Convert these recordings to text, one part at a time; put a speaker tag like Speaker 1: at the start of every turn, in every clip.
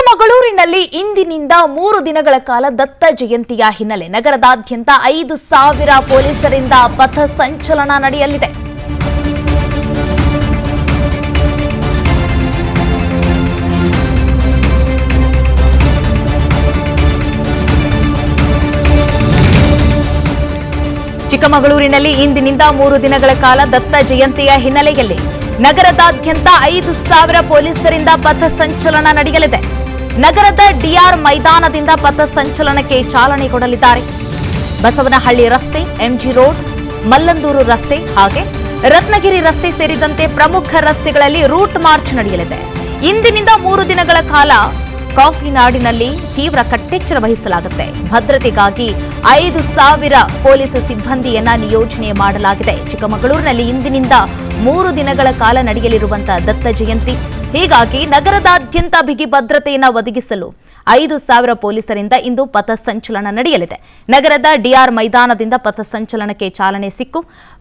Speaker 1: ಚಿಕ್ಕಮಗಳೂರಿನಲ್ಲಿ ಇಂದಿನಿಂದ ಮೂರು ದಿನಗಳ ಕಾಲ ದತ್ತ ಜಯಂತಿಯ ಹಿನ್ನೆಲೆ ನಗರದಾದ್ಯಂತ ಐದು ಸಾವಿರ ಪೊಲೀಸರಿಂದ ಪಥ ಸಂಚಲನ ನಡೆಯಲಿದೆ. ಚಿಕ್ಕಮಗಳೂರಿನಲ್ಲಿ ಇಂದಿನಿಂದ ಮೂರು ದಿನಗಳ ಕಾಲ ದತ್ತ ಜಯಂತಿಯ ಹಿನ್ನೆಲೆಯಲ್ಲಿ ನಗರದಾದ್ಯಂತ ಐದು ಸಾವಿರ ಪೊಲೀಸರಿಂದ ಪಥ ಸಂಚಲನ ನಡೆಯಲಿದೆ. ನಗರದ ಡಿಆರ್ ಮೈದಾನದಿಂದ ಪಥ ಸಂಚಲನಕ್ಕೆ ಚಾಲನೆ ಕೊಡಲಿದ್ದಾರೆ. ಬಸವನಹಳ್ಳಿ ರಸ್ತೆ, ಎಂಜಿ ರೋಡ್, ಮಲ್ಲಂದೂರು ರಸ್ತೆ ಹಾಗೆ ರತ್ನಗಿರಿ ರಸ್ತೆ ಸೇರಿದಂತೆ ಪ್ರಮುಖ ರಸ್ತೆಗಳಲ್ಲಿ ರೂಟ್ ಮಾರ್ಚ್ ನಡೆಯಲಿದೆ. ಇಂದಿನಿಂದ ಮೂರು ದಿನಗಳ ಕಾಲ ಕಾಫಿ ನಾಡಿನಲ್ಲಿ ತೀವ್ರ ಕಟ್ಟೆಚ್ಚರ ವಹಿಸಲಾಗುತ್ತೆ. ಭದ್ರತೆಗಾಗಿ ಐದು ಸಾವಿರ ಪೊಲೀಸ್ ಸಿಬ್ಬಂದಿಯನ್ನ ನಿಯೋಜನೆ ಮಾಡಲಾಗಿದೆ. ಚಿಕ್ಕಮಗಳೂರಿನಲ್ಲಿ ಇಂದಿನಿಂದ ಮೂರು ದಿನಗಳ ಕಾಲ ನಡೆಯಲಿರುವಂತಹ ದತ್ತ ಜಯಂತಿ. ಹೀಗಾಗಿ ನಗರದಾದ್ಯಂತ ಬಿಗಿ ಭದ್ರತೆಯನ್ನು ಒದಗಿಸಲು ಐದು ಸಾವಿರ ಪೊಲೀಸರಿಂದ ಇಂದು ಪಥಸಂಚಲನ ನಡೆಯಲಿದೆ. ನಗರದ ಡಿಆರ್ ಮೈದಾನದಿಂದ ಪಥಸಂಚಲನಕ್ಕೆ ಚಾಲನೆ ಸಿಕ್ಕು.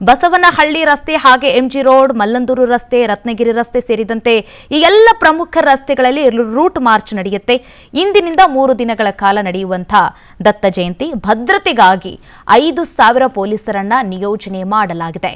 Speaker 1: ಬಸವನಹಳ್ಳಿ ರಸ್ತೆ ಹಾಗೆ ಎಂಜಿ ರೋಡ್, ಮಲ್ಲಂದೂರು ರಸ್ತೆ, ರತ್ನಗಿರಿ ರಸ್ತೆ ಸೇರಿದಂತೆ ಈ ಎಲ್ಲ ಪ್ರಮುಖ ರಸ್ತೆಗಳಲ್ಲಿ ರೂಟ್ ಮಾರ್ಚ್ ನಡೆಯುತ್ತೆ. ಇಂದಿನಿಂದ ಮೂರು ದಿನಗಳ ಕಾಲ ನಡೆಯುವಂತಹ ದತ್ತ ಜಯಂತಿ ಭದ್ರತೆಗಾಗಿ ಐದು ಸಾವಿರ ಪೊಲೀಸರನ್ನ ನಿಯೋಜನೆ ಮಾಡಲಾಗಿದೆ.